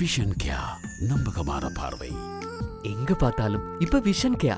Vision கியா நம்பகமான பார்வை. எங்க பார்த்தாலும் இப்ப விஷன் கேயா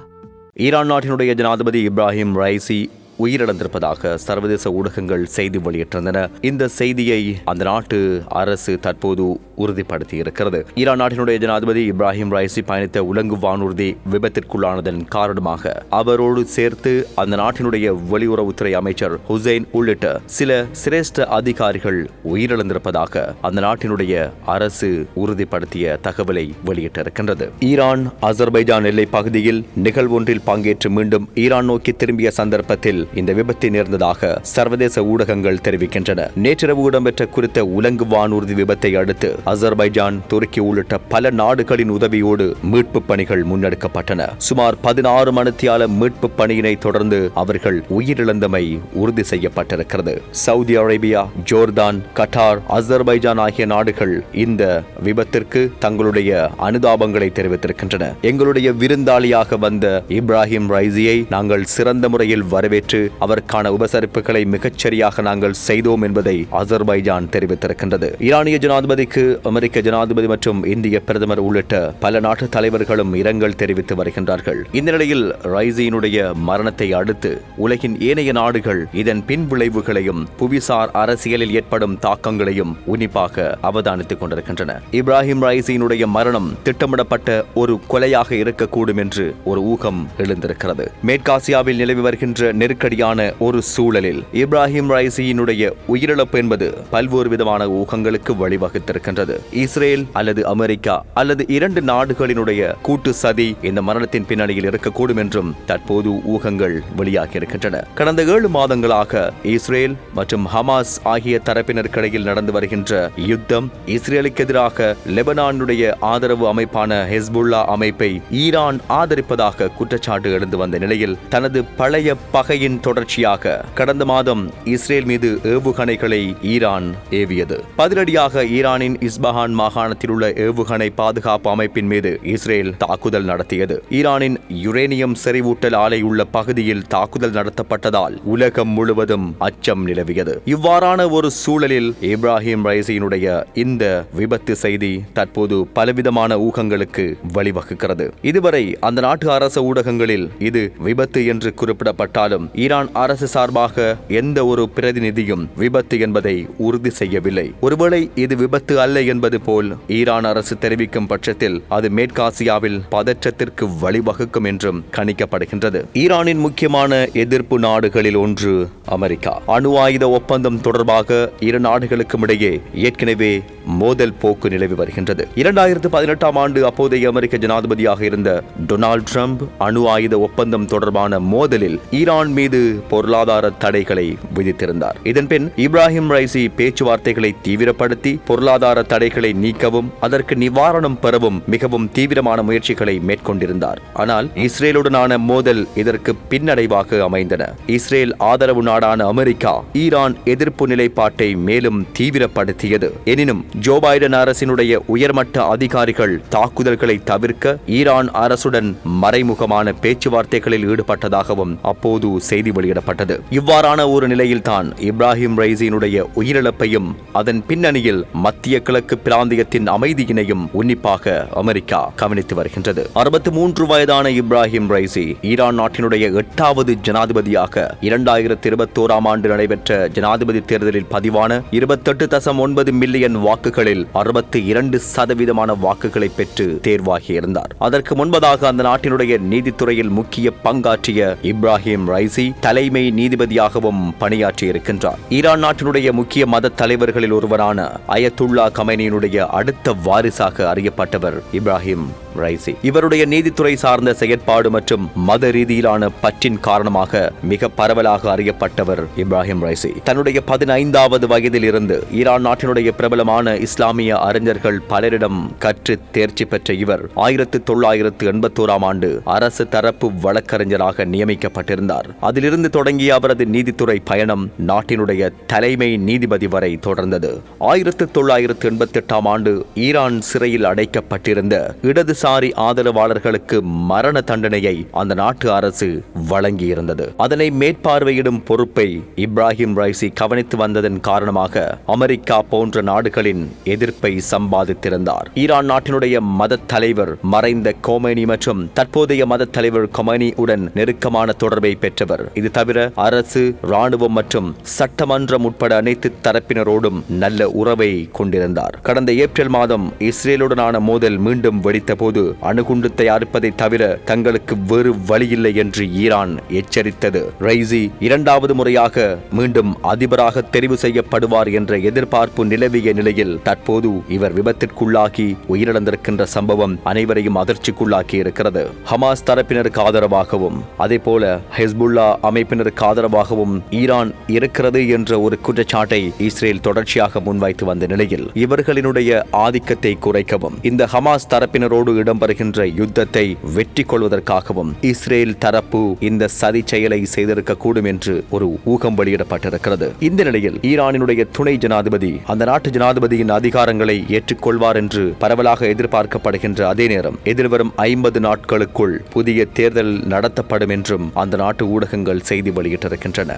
ஈரான் நாட்டினுடைய ஜனாதிபதி இப்ராஹிம் ரைசி உயிரிழந்திருப்பதாக சர்வதேச ஊடகங்கள் செய்தி வெளியிட்டிருந்தன. இந்த செய்தியை அந்த நாட்டு அரசு தற்போது உறுதிப்படுத்தி இருக்கிறது ஈரான் நாட்டினுடைய ஜனாதிபதி இப்ராஹிம் ரைசி பயணித்த உலங்கு வானூர்தி விபத்திற்குள்ளானதன் காரணமாக அவரோடு சேர்த்து அந்த நாட்டினுடைய வெளியுறவுத்துறை அமைச்சர் ஹுசைன் உள்ளிட்ட சில சிரேஷ்ட அதிகாரிகள் உயிரிழந்திருப்பதாக அந்த நாட்டினுடைய அரசு உறுதிப்படுத்திய தகவலை வெளியிட்டிருக்கின்றது. ஈரான் அசர்பைஜான் எல்லை பகுதியில் நிகழ்வொன்றில் பங்கேற்று மீண்டும் ஈரான் நோக்கி திரும்பிய சந்தர்ப்பத்தில் இந்த விபத்து நேர்ந்ததாக சர்வதேச ஊடகங்கள் தெரிவிக்கின்றன. நேற்றிரவு இடம்பெற்ற குறித்த உலங்கு வானூர்தி விபத்தை அடுத்து அசர்பைஜான் துருக்கி உள்ளிட்ட பல நாடுகளின் உதவியோடு மீட்பு பணிகள் முன்னெடுக்கப்பட்டன. சுமார் பதினாறு மணித்தியால மீட்பு பணியினை தொடர்ந்து அவர்கள் உயிரிழந்தமை உறுதி செய்யப்பட்டிருக்கிறது. Saudi Arabia Jordan Qatar Azerbaijan ஆகிய நாடுகள் இந்த விபத்திற்கு தங்களுடைய அனுதாபங்களை தெரிவித்திருக்கின்றன. எங்களுடைய விருந்தாளியாக வந்த இப்ராஹிம் ரைசியை நாங்கள் சிறந்த முறையில் வரவேற்று அவருக்கான உபசரிப்புகளை மிகச்சரியாக நாங்கள் செய்தோம் என்பதை அசர்பைஜான் தெரிவித்திருக்கின்றது. ஈரானிய ஜனாதிபதிக்கு அமெரிக்க ஜனாதிபதி மற்றும் இந்திய பிரதமர் உள்ளிட்ட பல நாட்டு தலைவர்களும் இரங்கல் தெரிவித்து வருகின்றார்கள். இந்த நிலையில் ரைசியினுடைய மரணத்தை அடுத்து உலகின் ஏனைய நாடுகள் இதன் பின் விளைவுகளையும் புவிசார் அரசியலில் ஏற்படும் தாக்கங்களையும் உன்னிப்பாக அவதானித்துக் கொண்டிருக்கின்றன. இப்ராஹிம் ரைசியினுடைய மரணம் திட்டமிடப்பட்ட ஒரு கொலையாக இருக்கக்கூடும் என்று ஒரு ஊகம் எழுந்திருக்கிறது. மேற்காசியாவில் நிலவி வருகின்ற நெருக்கடி நெருக்கடியான ஒரு சூழலில் இப்ராஹிம் ரைசியினுடைய உயிரிழப்பு என்பது பல்வேறு விதமான ஊகங்களுக்கு வழிவகுத்திருக்கின்றது. இஸ்ரேல் அல்லது அமெரிக்கா அல்லது இரண்டு நாடுகளினுடைய கூட்டு சதி இந்த மரணத்தின் பின்னணியில் இருக்கக்கூடும் என்றும் தற்போது ஊகங்கள் வெளியாகி இருக்கின்றன கடந்த ஏழு மாதங்களாக இஸ்ரேல் மற்றும் ஹமாஸ் ஆகிய தரப்பினருக்கிடையில் நடந்து வருகின்ற யுத்தம் இஸ்ரேலுக்கு எதிராக லெபனானுடைய ஆதரவு அமைப்பான ஹெஸ்புல்லா அமைப்பை ஈரான் ஆதரிப்பதாக குற்றச்சாட்டு எழுந்து வந்த நிலையில் தனது பழைய பகையின் தொடர்ச்சியாக கடந்த மாதம் இஸ்ரேல் மீது ஏவுகணைகளை ஈரான் ஏவியது. பதிலடியாக ஈரானின் இஸ்பஹான் மாகாணத்தில் உள்ள ஏவுகணை பாதுகாப்பு அமைப்பின் மீது இஸ்ரேல் தாக்குதல் நடத்தியது. ஈரானின் யுரேனியம் செறிவூட்டல் ஆலை உள்ள பகுதியில் தாக்குதல் நடத்தப்பட்டதால் உலகம் முழுவதும் அச்சம் நிலவியது. இவ்வாறான ஒரு சூழலில் இப்ராஹிம் ரைசியினுடைய இந்த விபத்து செய்தி தற்போது பலவிதமான ஊகங்களுக்கு வழிவகுக்கிறது. இதுவரை அந்த நாட்டு அரச ஊடகங்களில் இது விபத்து என்று குறிப்பிடப்பட்டாலும் ஈரான் அரசு சார்பாக எந்த ஒரு பிரதிநிதியும் விபத்து என்பதை உறுதி செய்யவில்லை. ஒருவேளை இது விபத்து அல்ல என்பது போல் ஈரான் அரசு தெரிவிக்கும் பட்சத்தில் அது மேற்காசியாவில் பதற்றத்திற்கு வழிவகுக்கும் என்றும் கணிக்கப்படுகின்றது. ஈரானின் முக்கியமான எதிர்ப்பு நாடுகளில் ஒன்று அமெரிக்கா. அணு ஆயுத ஒப்பந்தம் தொடர்பாக இரு நாடுகளுக்கும் இடையே ஏற்கனவே மோதல் போக்கு நிலவி வருகின்றது. இரண்டாயிரத்து பதினெட்டாம் ஆண்டு அப்போதைய அமெரிக்க ஜனாதிபதியாக இருந்த டொனால்டு ட்ரம்ப் அணு ஆயுத ஒப்பந்தம் தொடர்பான மோதலில் ஈரான் மீது பொருளாதார தடைகளை விதித்திருந்தார். இதன்பின் இப்ராஹிம் ரைசி பேச்சுவார்த்தைகளை தீவிரப்படுத்தி பொருளாதார தடைகளை நீக்கவும் அதற்கு நிவாரணம் பெறவும் மிகவும் தீவிரமான முயற்சிகளை மேற்கொண்டிருந்தார். ஆனால் இஸ்ரேலுடனான மோதல் இதற்கு பின்னடைவாக அமைந்தன. இஸ்ரேல் ஆதரவு நாடான அமெரிக்கா ஈரான் எதிர்ப்பு நிலைப்பாட்டை மேலும் தீவிரப்படுத்தியது. எனினும் ஜோ பைடன் அரசினுடைய உயர்மட்ட அதிகாரிகள் தாக்குதல்களை தவிர்க்க ஈரான் அரசுடன் மறைமுகமான பேச்சுவார்த்தைகளில் ஈடுபட்டதாகவும் அப்போது செய்தி செய்தி வெளியிடப்பட்டது. இவ்வாறான ஒரு நிலையில்தான் இப்ராஹிம் ரைசினுடைய உயிரிழப்பையும் அதன் பின்னணியில் மத்திய கிழக்கு பிராந்தியத்தின் அமைதியினையும் உன்னிப்பாக அமெரிக்கா கவனித்து வருகின்றது. அறுபத்தி மூன்று வயதான இப்ராஹிம் ரைசி ஈரான் நாட்டினுடைய எட்டாவது ஜனாதிபதியாக இரண்டாயிரத்தி இருபத்தோராம் ஆண்டு நடைபெற்ற ஜனாதிபதி தேர்தலில் பதிவான இருபத்தெட்டு தசம் ஒன்பது மில்லியன் வாக்குகளில் அறுபத்தி இரண்டு சதவீதமான வாக்குகளை பெற்று தேர்வாகியிருந்தார். அதற்கு முன்பதாக அந்த நாட்டினுடைய நீதித்துறையில் முக்கிய பங்காற்றிய இப்ராஹிம் ரைசி தலைமை நீதிபதியாகவும் பணியாற்றியிருக்கின்றார். ஈரான் நாட்டினுடைய முக்கிய மத தலைவர்களில் ஒருவரான அயத்துல்லா கமைனியினுடைய அடுத்த வாரிசாக அறியப்பட்டவர் இப்ராஹிம் ரைசி. இவருடைய நீதித்துறை சார்ந்த செயற்பாடு மற்றும் மத ரீதியிலான பற்றின் காரணமாக மிக பரவலாக அறியப்பட்டவர் இப்ராஹிம் ரைசி. தன்னுடைய பதினைந்தாவது வயதில் இருந்து ஈரான் நாட்டினுடைய பிரபலமான இஸ்லாமிய அறிஞர்கள் பலரிடம் கற்று தேர்ச்சி பெற்ற இவர் ஆயிரத்து தொள்ளாயிரத்து எண்பத்தோராம் ஆண்டு அரசு தரப்பு வழக்கறிஞராக நியமிக்கப்பட்டிருந்தார். அதே அதிலிருந்து தொடங்கிய அவரது நீதித்துறை பயணம் நாட்டினுடைய தலைமை நீதிபதி வரை தொடர்ந்தது. ஆயிரத்து தொள்ளாயிரத்து எண்பத்தி எட்டாம் ஆண்டு ஈரான் சிறையில் அடைக்கப்பட்டிருந்த இடதுசாரி ஆதரவாளர்களுக்கு மரண தண்டனையை அந்த நாட்டு அரசு வழங்கியிருந்தது. அதனை மேற்பார்வையிடும் பொறுப்பை இப்ராஹிம் ரைசி கவனித்து வந்ததன் காரணமாக அமெரிக்கா போன்ற நாடுகளின் எதிர்ப்பை சம்பாதித்திருந்தார். ஈரான் நாட்டினுடைய மத தலைவர் மறைந்த கோமேனி மற்றும் தற்போதைய மத தலைவர் கொமேனி உடன் நெருக்கமான தொடர்பை பெற்றவர். இது தவிர அரசு ராணுவம் மற்றும் சட்டமன்றம் உட்பட அனைத்து தரப்பினரோடும் நல்ல உறவை கொண்டிருந்தார். கடந்த ஏப்ரல் மாதம் இஸ்ரேலுடனான மோதல் மீண்டும் வெடித்த போது அணுகுண்டு தயாரிப்பதை தவிர தங்களுக்கு வேறு வழியில்லை என்று ஈரான் எச்சரித்தது. ரைசி இரண்டாவது முறையாக மீண்டும் அதிபராக தெரிவு செய்யப்படுவார் என்ற எதிர்பார்ப்பு நிலவிய நிலையில் தற்போது இவர் விபத்திற்குள்ளாகி உயிரிழந்திருக்கின்ற சம்பவம் அனைவரையும் அதிர்ச்சிக்குள்ளாக்கி இருக்கிறது ஹமாஸ் தரப்பினருக்கு ஆதரவாகவும் அதே போல ஹெஸ்புல்லா அமைப்பினருக்கு ஆதரவாகவும் ஈரான் இருக்கிறது என்ற ஒரு குற்றச்சாட்டை இஸ்ரேல் தொடர்ச்சியாக முன்வைத்து வந்த நிலையில் இவர்களினுடைய ஆதிக்கத்தை குறைக்கவும் இந்த ஹமாஸ் தரப்பினரோடு இடம்பெறுகின்ற யுத்தத்தை வெற்றி கொள்வதற்காகவும் இஸ்ரேல் தரப்பு இந்த சதி செயலை செய்திருக்க கூடும் என்று ஒரு ஊகம் வெளியிடப்பட்டிருக்கிறது. இந்த நிலையில் ஈரானினுடைய துணை ஜனாதிபதி அந்த நாட்டு ஜனாதிபதியின் அதிகாரங்களை ஏற்றுக்கொள்வார் என்று பரவலாக எதிர்பார்க்கப்படுகின்ற அதே நேரம் எதிர்வரும் ஐம்பது நாட்களுக்குள் புதிய தேர்தல் நடத்தப்படும் என்றும் அந்த நாட்டு ஊடகங்கள் ஊடகங்கள் செய்தி வெளியிட்டிருக்கின்றன.